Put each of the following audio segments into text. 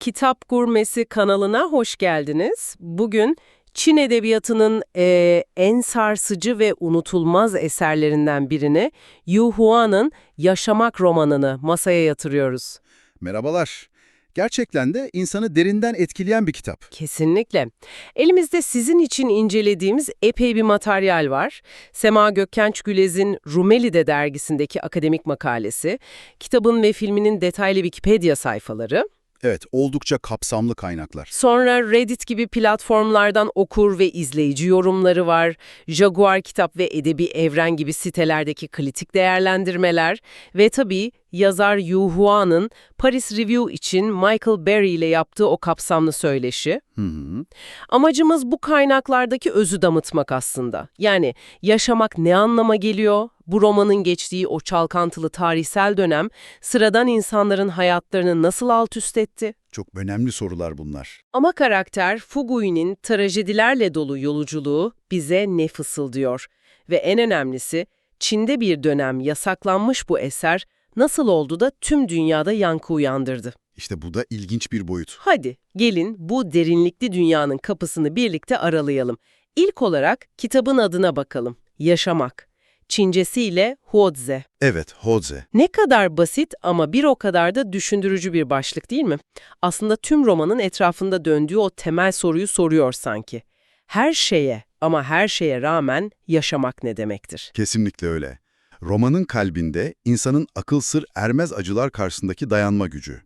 Kitap Gurmesi kanalına hoş geldiniz. Bugün Çin edebiyatının eee, en sarsıcı ve unutulmaz eserlerinden birini Yu Hua'nın Yaşamak romanını masaya yatırıyoruz. Merhabalar. Gerçekten de insanı derinden etkileyen bir kitap. Kesinlikle. Elimizde sizin için incelediğimiz epey bir materyal var. Sema Gökkenç Gülez'in Rumeli'de dergisindeki akademik makalesi, kitabın ve filminin detaylı Wikipedia sayfaları, Evet, oldukça kapsamlı kaynaklar. Sonra Reddit gibi platformlardan okur ve izleyici yorumları var. Jaguar Kitap ve Edebi Evren gibi sitelerdeki kritik değerlendirmeler ve tabii yazar Yu Hua'nın Paris Review için Michael Berry ile yaptığı o kapsamlı söyleşi. Hı hı. Amacımız bu kaynaklardaki özü damıtmak aslında. Yani yaşamak ne anlama geliyor? Bu romanın geçtiği o çalkantılı tarihsel dönem sıradan insanların hayatlarını nasıl alt üst etti? Çok önemli sorular bunlar. Ama karakter Fugui'nin trajedilerle dolu yolculuğu bize ne fısıldıyor? Ve en önemlisi, Çin'de bir dönem yasaklanmış bu eser nasıl oldu da tüm dünyada yankı uyandırdı? İşte bu da ilginç bir boyut. Hadi gelin bu derinlikli dünyanın kapısını birlikte aralayalım. İlk olarak kitabın adına bakalım. Yaşamak. Çincesiyle Huozi. Evet, Hoze. Ne kadar basit ama bir o kadar da düşündürücü bir başlık değil mi? Aslında tüm romanın etrafında döndüğü o temel soruyu soruyor sanki. Her şeye ama her şeye rağmen yaşamak ne demektir? Kesinlikle öyle. Romanın kalbinde insanın akıl sır ermez acılar karşısındaki dayanma gücü.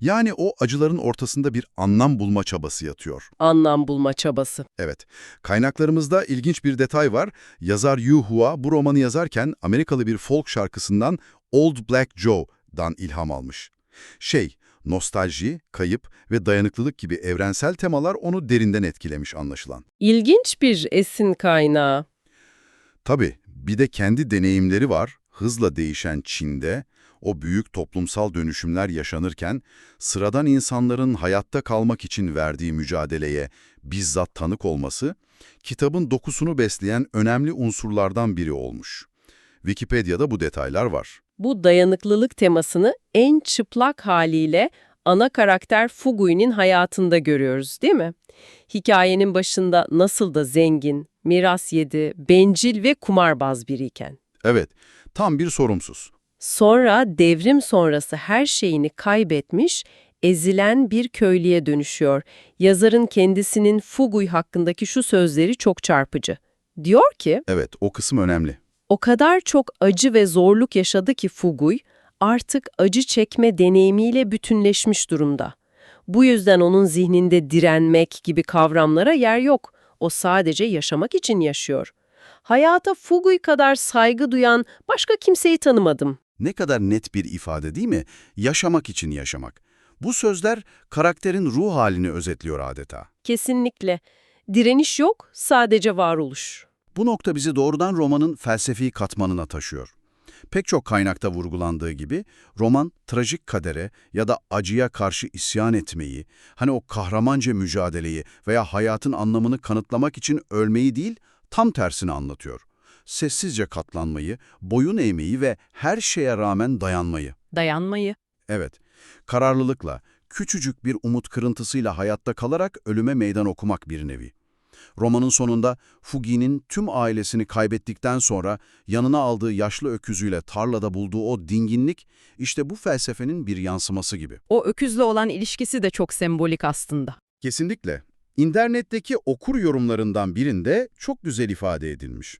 Yani o acıların ortasında bir anlam bulma çabası yatıyor. Anlam bulma çabası. Evet, kaynaklarımızda ilginç bir detay var. Yazar Yu Hua bu romanı yazarken Amerikalı bir folk şarkısından Old Black Joe'dan ilham almış. Şey, nostalji, kayıp ve dayanıklılık gibi evrensel temalar onu derinden etkilemiş anlaşılan. İlginç bir esin kaynağı. Tabii, bir de kendi deneyimleri var. Hızla değişen Çin'de, o büyük toplumsal dönüşümler yaşanırken, sıradan insanların hayatta kalmak için verdiği mücadeleye bizzat tanık olması, kitabın dokusunu besleyen önemli unsurlardan biri olmuş. Wikipedia'da bu detaylar var. Bu dayanıklılık temasını en çıplak haliyle ana karakter Fugui'nin hayatında görüyoruz değil mi? Hikayenin başında nasıl da zengin, miras yedi, bencil ve kumarbaz biriyken. Evet, tam bir sorumsuz. Sonra devrim sonrası her şeyini kaybetmiş, ezilen bir köylüye dönüşüyor. Yazarın kendisinin Fugui hakkındaki şu sözleri çok çarpıcı. Diyor ki, Evet, o kısım önemli. o kadar çok acı ve zorluk yaşadı ki Fugui, artık acı çekme deneyimiyle bütünleşmiş durumda. Bu yüzden onun zihninde direnmek gibi kavramlara yer yok. O sadece yaşamak için yaşıyor. Hayata Fugui kadar saygı duyan başka kimseyi tanımadım. Ne kadar net bir ifade değil mi? Yaşamak için yaşamak. Bu sözler karakterin ruh halini özetliyor adeta. Kesinlikle. Direniş yok, sadece varoluş. Bu nokta bizi doğrudan romanın felsefi katmanına taşıyor. Pek çok kaynakta vurgulandığı gibi roman trajik kadere ya da acıya karşı isyan etmeyi, hani o kahramanca mücadeleyi veya hayatın anlamını kanıtlamak için ölmeyi değil, tam tersini anlatıyor. Sessizce katlanmayı, boyun eğmeyi ve her şeye rağmen dayanmayı. Dayanmayı. Evet, kararlılıkla, küçücük bir umut kırıntısıyla hayatta kalarak ölüme meydan okumak bir nevi. Romanın sonunda Fugi'nin tüm ailesini kaybettikten sonra yanına aldığı yaşlı öküzüyle tarlada bulduğu o dinginlik işte bu felsefenin bir yansıması gibi. O öküzle olan ilişkisi de çok sembolik aslında. Kesinlikle. İnternetteki okur yorumlarından birinde çok güzel ifade edilmiş.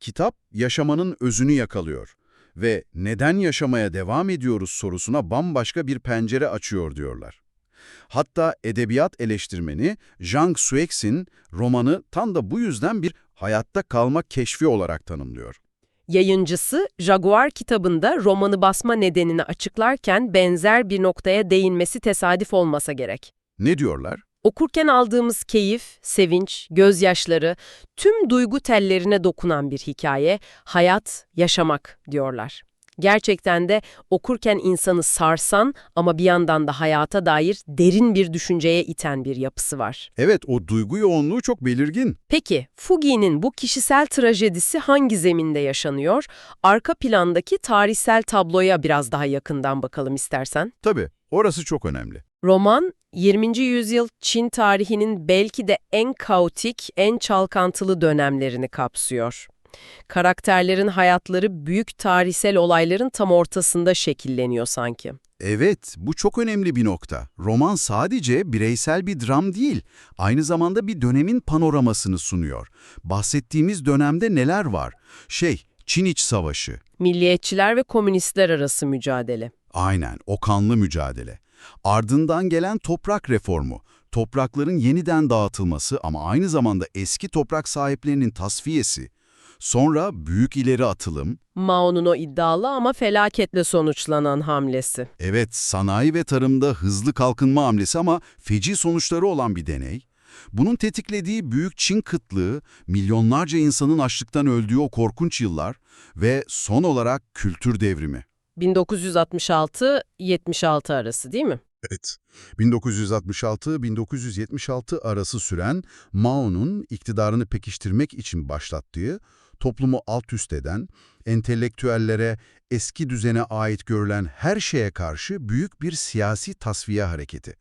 Kitap yaşamanın özünü yakalıyor ve neden yaşamaya devam ediyoruz sorusuna bambaşka bir pencere açıyor diyorlar. Hatta edebiyat eleştirmeni Zhang Xuexin romanı tam da bu yüzden bir hayatta kalma keşfi olarak tanımlıyor. Yayıncısı Jaguar kitabında romanı basma nedenini açıklarken benzer bir noktaya değinmesi tesadüf olmasa gerek. Ne diyorlar? Okurken aldığımız keyif, sevinç, gözyaşları, tüm duygu tellerine dokunan bir hikaye, hayat, yaşamak diyorlar. Gerçekten de okurken insanı sarsan ama bir yandan da hayata dair derin bir düşünceye iten bir yapısı var. Evet, o duygu yoğunluğu çok belirgin. Peki, Fugi'nin bu kişisel trajedisi hangi zeminde yaşanıyor? Arka plandaki tarihsel tabloya biraz daha yakından bakalım istersen. Tabii, orası çok önemli. Roman 20. yüzyıl Çin tarihinin belki de en kaotik, en çalkantılı dönemlerini kapsıyor. Karakterlerin hayatları büyük tarihsel olayların tam ortasında şekilleniyor sanki. Evet, bu çok önemli bir nokta. Roman sadece bireysel bir dram değil, aynı zamanda bir dönemin panoramasını sunuyor. Bahsettiğimiz dönemde neler var? Şey, Çin İç Savaşı. Milliyetçiler ve komünistler arası mücadele. Aynen, o kanlı mücadele. Ardından gelen toprak reformu. Toprakların yeniden dağıtılması ama aynı zamanda eski toprak sahiplerinin tasfiyesi. Sonra büyük ileri atılım, Mao'nun o iddialı ama felaketle sonuçlanan hamlesi. Evet, sanayi ve tarımda hızlı kalkınma hamlesi ama feci sonuçları olan bir deney. Bunun tetiklediği büyük Çin kıtlığı, milyonlarca insanın açlıktan öldüğü o korkunç yıllar ve son olarak kültür devrimi. 1966-76 arası değil mi? Evet, 1966-1976 arası süren Mao'nun iktidarını pekiştirmek için başlattığı, toplumu alt üst eden, entelektüellere, eski düzene ait görülen her şeye karşı büyük bir siyasi tasfiye hareketi.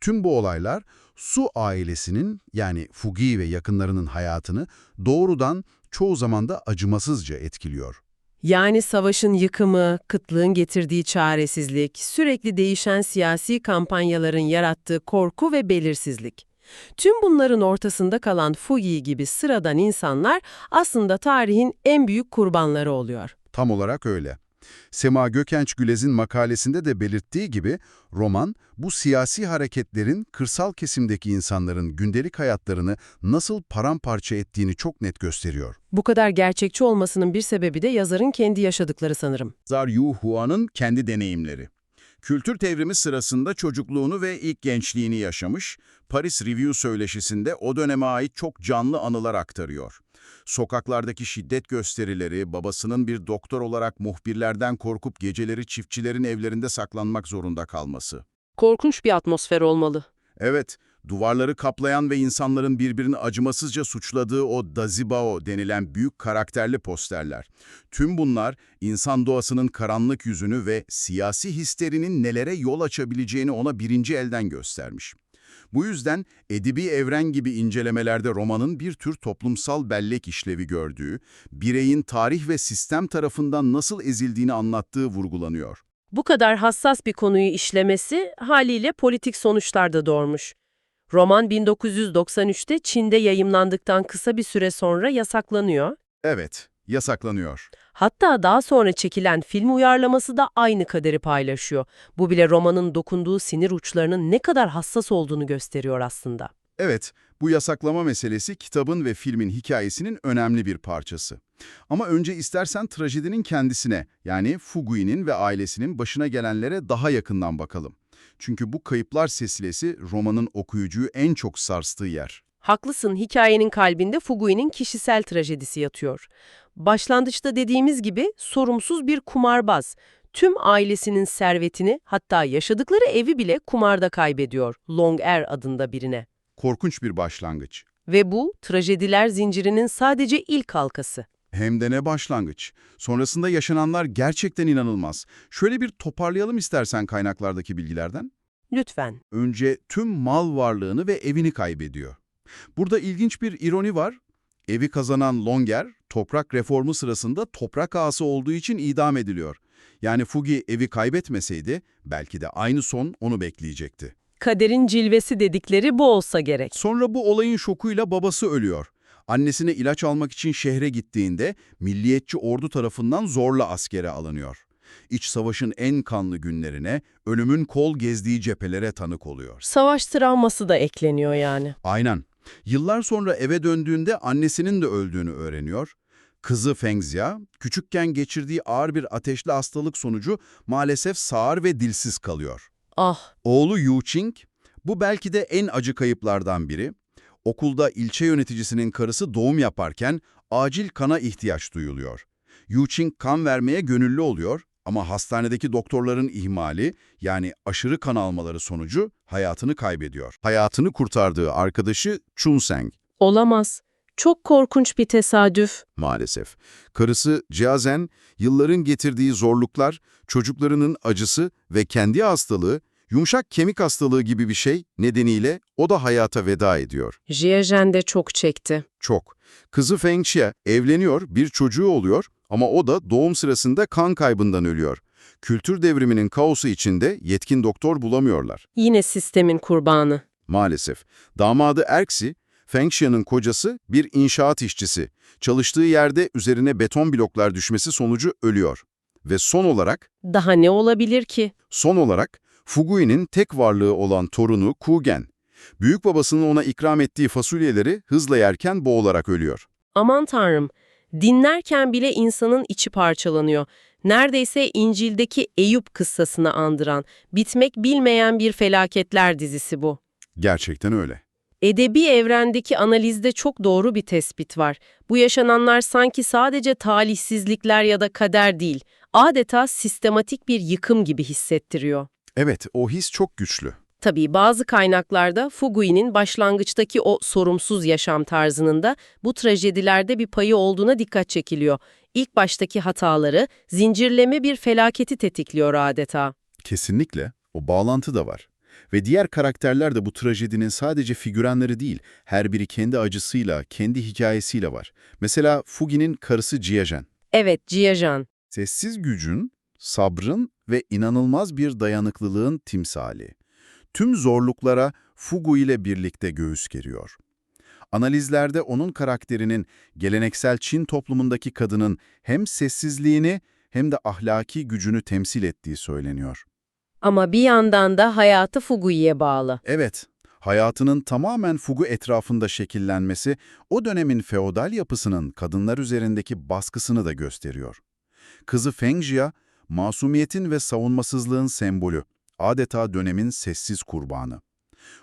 Tüm bu olaylar Su ailesinin yani Fugi ve yakınlarının hayatını doğrudan çoğu zaman da acımasızca etkiliyor. Yani savaşın yıkımı, kıtlığın getirdiği çaresizlik, sürekli değişen siyasi kampanyaların yarattığı korku ve belirsizlik. Tüm bunların ortasında kalan Fugi gibi sıradan insanlar aslında tarihin en büyük kurbanları oluyor. Tam olarak öyle. Sema Gökenç Gülez'in makalesinde de belirttiği gibi roman bu siyasi hareketlerin kırsal kesimdeki insanların gündelik hayatlarını nasıl paramparça ettiğini çok net gösteriyor. Bu kadar gerçekçi olmasının bir sebebi de yazarın kendi yaşadıkları sanırım. Zar Yu Hua'nın kendi deneyimleri. Kültür devrimi sırasında çocukluğunu ve ilk gençliğini yaşamış, Paris Review söyleşisinde o döneme ait çok canlı anılar aktarıyor. Sokaklardaki şiddet gösterileri, babasının bir doktor olarak muhbirlerden korkup geceleri çiftçilerin evlerinde saklanmak zorunda kalması. Korkunç bir atmosfer olmalı. Evet, duvarları kaplayan ve insanların birbirini acımasızca suçladığı o Dazibao denilen büyük karakterli posterler. Tüm bunlar insan doğasının karanlık yüzünü ve siyasi histerinin nelere yol açabileceğini ona birinci elden göstermiş. Bu yüzden edebi evren gibi incelemelerde romanın bir tür toplumsal bellek işlevi gördüğü, bireyin tarih ve sistem tarafından nasıl ezildiğini anlattığı vurgulanıyor. Bu kadar hassas bir konuyu işlemesi haliyle politik sonuçlar da doğurmuş. Roman 1993'te Çin'de yayımlandıktan kısa bir süre sonra yasaklanıyor. Evet, yasaklanıyor. Hatta daha sonra çekilen film uyarlaması da aynı kaderi paylaşıyor. Bu bile romanın dokunduğu sinir uçlarının ne kadar hassas olduğunu gösteriyor aslında. Evet, bu yasaklama meselesi kitabın ve filmin hikayesinin önemli bir parçası. Ama önce istersen trajedinin kendisine, yani Fugui'nin ve ailesinin başına gelenlere daha yakından bakalım. Çünkü bu kayıplar silsilesi romanın okuyucuyu en çok sarstığı yer. Haklısın, hikayenin kalbinde Fugui'nin kişisel trajedisi yatıyor. Başlangıçta dediğimiz gibi sorumsuz bir kumarbaz. Tüm ailesinin servetini hatta yaşadıkları evi bile kumarda kaybediyor Long Er adında birine. Korkunç bir başlangıç. Ve bu trajediler zincirinin sadece ilk halkası. Hem de ne başlangıç. Sonrasında yaşananlar gerçekten inanılmaz. Şöyle bir toparlayalım istersen kaynaklardaki bilgilerden. Lütfen. Önce tüm mal varlığını ve evini kaybediyor. Burada ilginç bir ironi var. Evi kazanan Longer, toprak reformu sırasında toprak ağası olduğu için idam ediliyor. Yani Fugi evi kaybetmeseydi belki de aynı son onu bekleyecekti. Kaderin cilvesi dedikleri bu olsa gerek. Sonra bu olayın şokuyla babası ölüyor. Annesine ilaç almak için şehre gittiğinde milliyetçi ordu tarafından zorla askere alınıyor. İç savaşın en kanlı günlerine, ölümün kol gezdiği cephelere tanık oluyor. Savaş travması da ekleniyor yani. Aynen. Yıllar sonra eve döndüğünde annesinin de öldüğünü öğreniyor. Kızı Fengzia, küçükken geçirdiği ağır bir ateşli hastalık sonucu maalesef sağır ve dilsiz kalıyor. Ah, Oğlu Yu Qing, bu belki de en acı kayıplardan biri. Okulda ilçe yöneticisinin karısı doğum yaparken acil kana ihtiyaç duyuluyor. Yu Qing kan vermeye gönüllü oluyor ama hastanedeki doktorların ihmali yani aşırı kan almaları sonucu hayatını kaybediyor. Hayatını kurtardığı arkadaşı Chun Seng olamaz. Çok korkunç bir tesadüf. maalesef. Karısı Jiazen, yılların getirdiği zorluklar, çocuklarının acısı ve kendi hastalığı Yumuşak kemik hastalığı gibi bir şey nedeniyle o da hayata veda ediyor. Jiajen de çok çekti. Çok. Kızı Feng Xia evleniyor, bir çocuğu oluyor ama o da doğum sırasında kan kaybından ölüyor. Kültür devriminin kaosu içinde yetkin doktor bulamıyorlar. Yine sistemin kurbanı. Maalesef. Damadı Erksi, Feng Xia'nın kocası bir inşaat işçisi. Çalıştığı yerde üzerine beton bloklar düşmesi sonucu ölüyor. Ve son olarak, Daha ne olabilir ki? son olarak Fugui'nin tek varlığı olan torunu Kugen. Büyük babasının ona ikram ettiği fasulyeleri hızla yerken boğularak ölüyor. Aman tanrım, dinlerken bile insanın içi parçalanıyor. Neredeyse İncil'deki Eyüp kıssasını andıran, bitmek bilmeyen bir felaketler dizisi bu. Gerçekten öyle. Edebi evrendeki analizde çok doğru bir tespit var. Bu yaşananlar sanki sadece talihsizlikler ya da kader değil, adeta sistematik bir yıkım gibi hissettiriyor. Evet, o his çok güçlü. Tabii bazı kaynaklarda Fugui'nin başlangıçtaki o sorumsuz yaşam tarzının da bu trajedilerde bir payı olduğuna dikkat çekiliyor. İlk baştaki hataları zincirleme bir felaketi tetikliyor adeta. Kesinlikle. O bağlantı da var. Ve diğer karakterler de bu trajedinin sadece figüranları değil, her biri kendi acısıyla, kendi hikayesiyle var. Mesela Fugi'nin karısı Jiajen. Evet, Jiajan. Sessiz gücün, sabrın ve inanılmaz bir dayanıklılığın timsali. Tüm zorluklara Fugu ile birlikte göğüs geriyor. Analizlerde onun karakterinin geleneksel Çin toplumundaki kadının hem sessizliğini hem de ahlaki gücünü temsil ettiği söyleniyor. Ama bir yandan da hayatı Fugui'ye bağlı. Evet, hayatının tamamen Fugu etrafında şekillenmesi o dönemin feodal yapısının kadınlar üzerindeki baskısını da gösteriyor. Kızı Feng Jia, masumiyetin ve savunmasızlığın sembolü, adeta dönemin sessiz kurbanı.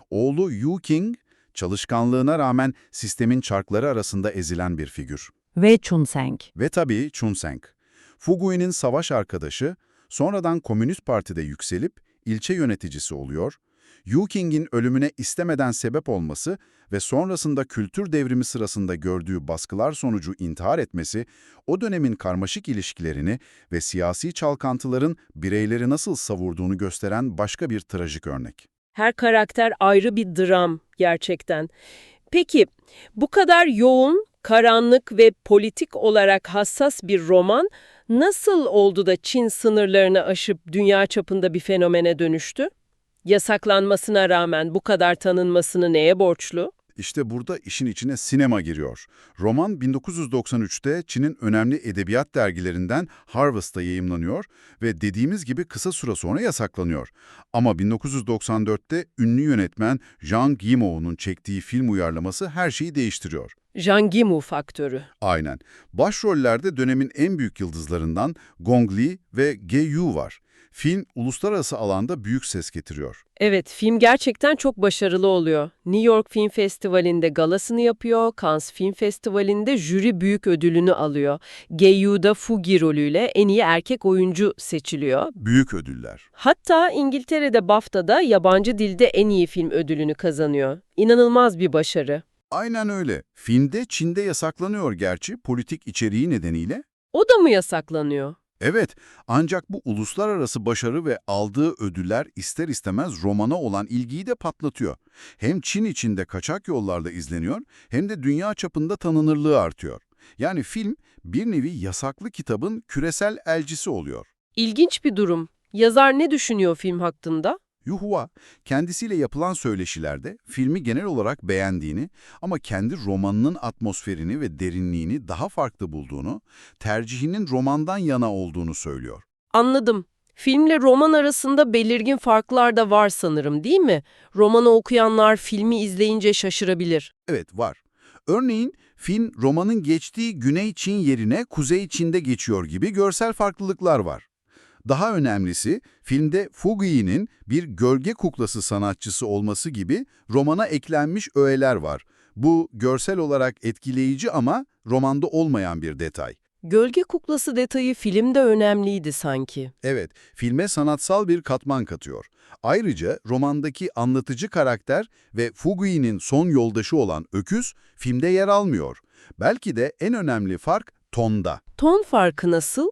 Oğlu Yu King, çalışkanlığına rağmen sistemin çarkları arasında ezilen bir figür. Ve Chunseng. Ve tabii Chunseng. Fugui'nin savaş arkadaşı, sonradan Komünist Parti'de yükselip ilçe yöneticisi oluyor, Yu King'in ölümüne istemeden sebep olması ve sonrasında kültür devrimi sırasında gördüğü baskılar sonucu intihar etmesi, o dönemin karmaşık ilişkilerini ve siyasi çalkantıların bireyleri nasıl savurduğunu gösteren başka bir trajik örnek. Her karakter ayrı bir dram gerçekten. Peki bu kadar yoğun, karanlık ve politik olarak hassas bir roman nasıl oldu da Çin sınırlarını aşıp dünya çapında bir fenomene dönüştü? Yasaklanmasına rağmen bu kadar tanınmasını neye borçlu? İşte burada işin içine sinema giriyor. Roman 1993'te Çin'in önemli edebiyat dergilerinden Harvest'ta yayımlanıyor ve dediğimiz gibi kısa süre sonra yasaklanıyor. Ama 1994'te ünlü yönetmen Zhang Yimou'nun çektiği film uyarlaması her şeyi değiştiriyor. Zhang Yimou faktörü. Aynen. Başrollerde dönemin en büyük yıldızlarından Gong Li ve Ge Yu var. Film uluslararası alanda büyük ses getiriyor. Evet, film gerçekten çok başarılı oluyor. New York Film Festivali'nde galasını yapıyor, Cannes Film Festivali'nde jüri büyük ödülünü alıyor. Geyu'da Fugi rolüyle en iyi erkek oyuncu seçiliyor. Büyük ödüller. Hatta İngiltere'de BAFTA'da yabancı dilde en iyi film ödülünü kazanıyor. İnanılmaz bir başarı. Aynen öyle. Filmde Çin'de yasaklanıyor gerçi politik içeriği nedeniyle. O da mı yasaklanıyor? Evet, ancak bu uluslararası başarı ve aldığı ödüller ister istemez romana olan ilgiyi de patlatıyor. Hem Çin içinde kaçak yollarla izleniyor hem de dünya çapında tanınırlığı artıyor. Yani film bir nevi yasaklı kitabın küresel elcisi oluyor. İlginç bir durum. Yazar ne düşünüyor film hakkında? Yuhua, kendisiyle yapılan söyleşilerde filmi genel olarak beğendiğini ama kendi romanının atmosferini ve derinliğini daha farklı bulduğunu, tercihinin romandan yana olduğunu söylüyor. Anladım. Filmle roman arasında belirgin farklar da var sanırım değil mi? Romanı okuyanlar filmi izleyince şaşırabilir. Evet, var. Örneğin film romanın geçtiği Güney Çin yerine Kuzey Çin'de geçiyor gibi görsel farklılıklar var. Daha önemlisi, filmde Fugui'nin bir gölge kuklası sanatçısı olması gibi romana eklenmiş öğeler var. Bu görsel olarak etkileyici ama romanda olmayan bir detay. Gölge kuklası detayı filmde önemliydi sanki. Evet, filme sanatsal bir katman katıyor. Ayrıca romandaki anlatıcı karakter ve Fugui'nin son yoldaşı olan Öküz filmde yer almıyor. Belki de en önemli fark tonda. Ton farkı nasıl?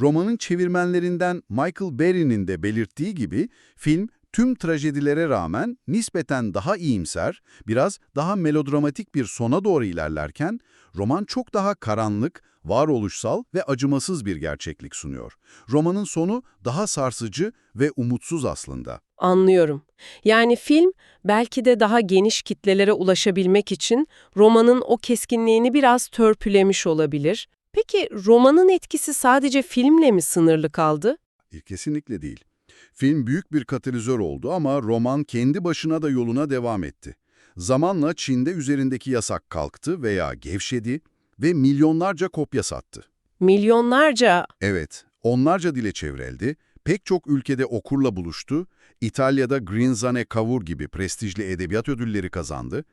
Romanın çevirmenlerinden Michael Berry'nin de belirttiği gibi film Tüm trajedilere rağmen nispeten daha iyimser, biraz daha melodramatik bir sona doğru ilerlerken, roman çok daha karanlık, varoluşsal ve acımasız bir gerçeklik sunuyor. Romanın sonu daha sarsıcı ve umutsuz aslında. Anlıyorum. Yani film belki de daha geniş kitlelere ulaşabilmek için romanın o keskinliğini biraz törpülemiş olabilir. Peki romanın etkisi sadece filmle mi sınırlı kaldı? E, Kesinlikle değil. Film büyük bir katalizör oldu ama roman kendi başına da yoluna devam etti. Zamanla Çin'de üzerindeki yasak kalktı veya gevşedi ve milyonlarca kopya sattı. Milyonlarca Evet, onlarca dile çevrildi, pek çok ülkede okurla buluştu, İtalya'da Grinzane Cavour gibi prestijli edebiyat ödülleri kazandı.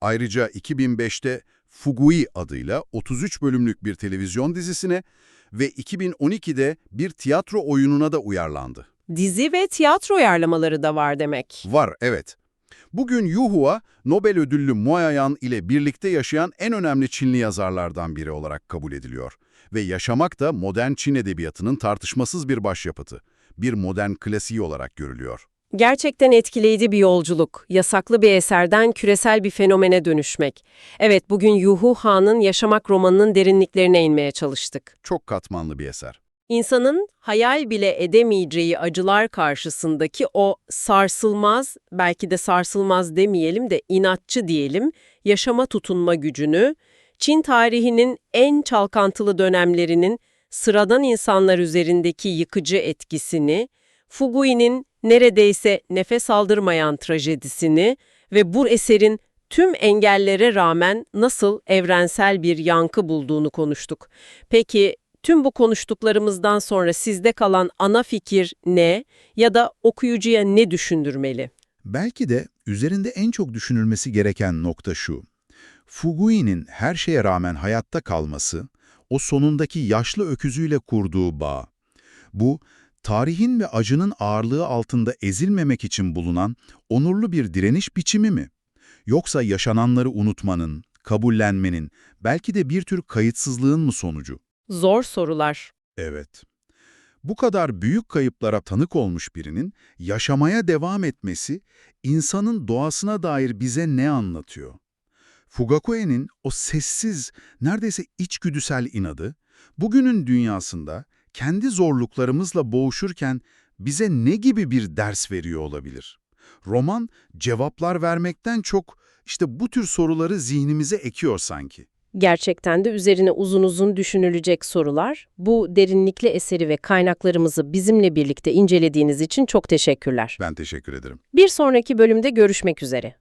Ayrıca 2005'te Fugui adıyla 33 bölümlük bir televizyon dizisine ve 2012'de bir tiyatro oyununa da uyarlandı. dizi ve tiyatro uyarlamaları da var demek. Var, evet. Bugün Yu Hua, Nobel ödüllü Moyayan ile birlikte yaşayan en önemli Çinli yazarlardan biri olarak kabul ediliyor. Ve yaşamak da modern Çin edebiyatının tartışmasız bir başyapıtı. Bir modern klasiği olarak görülüyor. Gerçekten etkileyici bir yolculuk. Yasaklı bir eserden küresel bir fenomene dönüşmek. Evet, bugün Yuhu Han'ın Yaşamak romanının derinliklerine inmeye çalıştık. Çok katmanlı bir eser. İnsanın hayal bile edemeyeceği acılar karşısındaki o sarsılmaz, belki de sarsılmaz demeyelim de inatçı diyelim, yaşama tutunma gücünü, Çin tarihinin en çalkantılı dönemlerinin sıradan insanlar üzerindeki yıkıcı etkisini, Fugui'nin neredeyse nefes aldırmayan trajedisini ve bu eserin tüm engellere rağmen nasıl evrensel bir yankı bulduğunu konuştuk. Peki tüm bu konuştuklarımızdan sonra sizde kalan ana fikir ne ya da okuyucuya ne düşündürmeli? Belki de üzerinde en çok düşünülmesi gereken nokta şu. Fugui'nin her şeye rağmen hayatta kalması, o sonundaki yaşlı öküzüyle kurduğu bağ. Bu, tarihin ve acının ağırlığı altında ezilmemek için bulunan onurlu bir direniş biçimi mi? Yoksa yaşananları unutmanın, kabullenmenin, belki de bir tür kayıtsızlığın mı sonucu? Zor sorular. Evet. Bu kadar büyük kayıplara tanık olmuş birinin yaşamaya devam etmesi insanın doğasına dair bize ne anlatıyor? Fugakue'nin o sessiz, neredeyse içgüdüsel inadı, bugünün dünyasında kendi zorluklarımızla boğuşurken bize ne gibi bir ders veriyor olabilir? Roman cevaplar vermekten çok işte bu tür soruları zihnimize ekiyor sanki. Gerçekten de üzerine uzun uzun düşünülecek sorular. Bu derinlikli eseri ve kaynaklarımızı bizimle birlikte incelediğiniz için çok teşekkürler. Ben teşekkür ederim. Bir sonraki bölümde görüşmek üzere.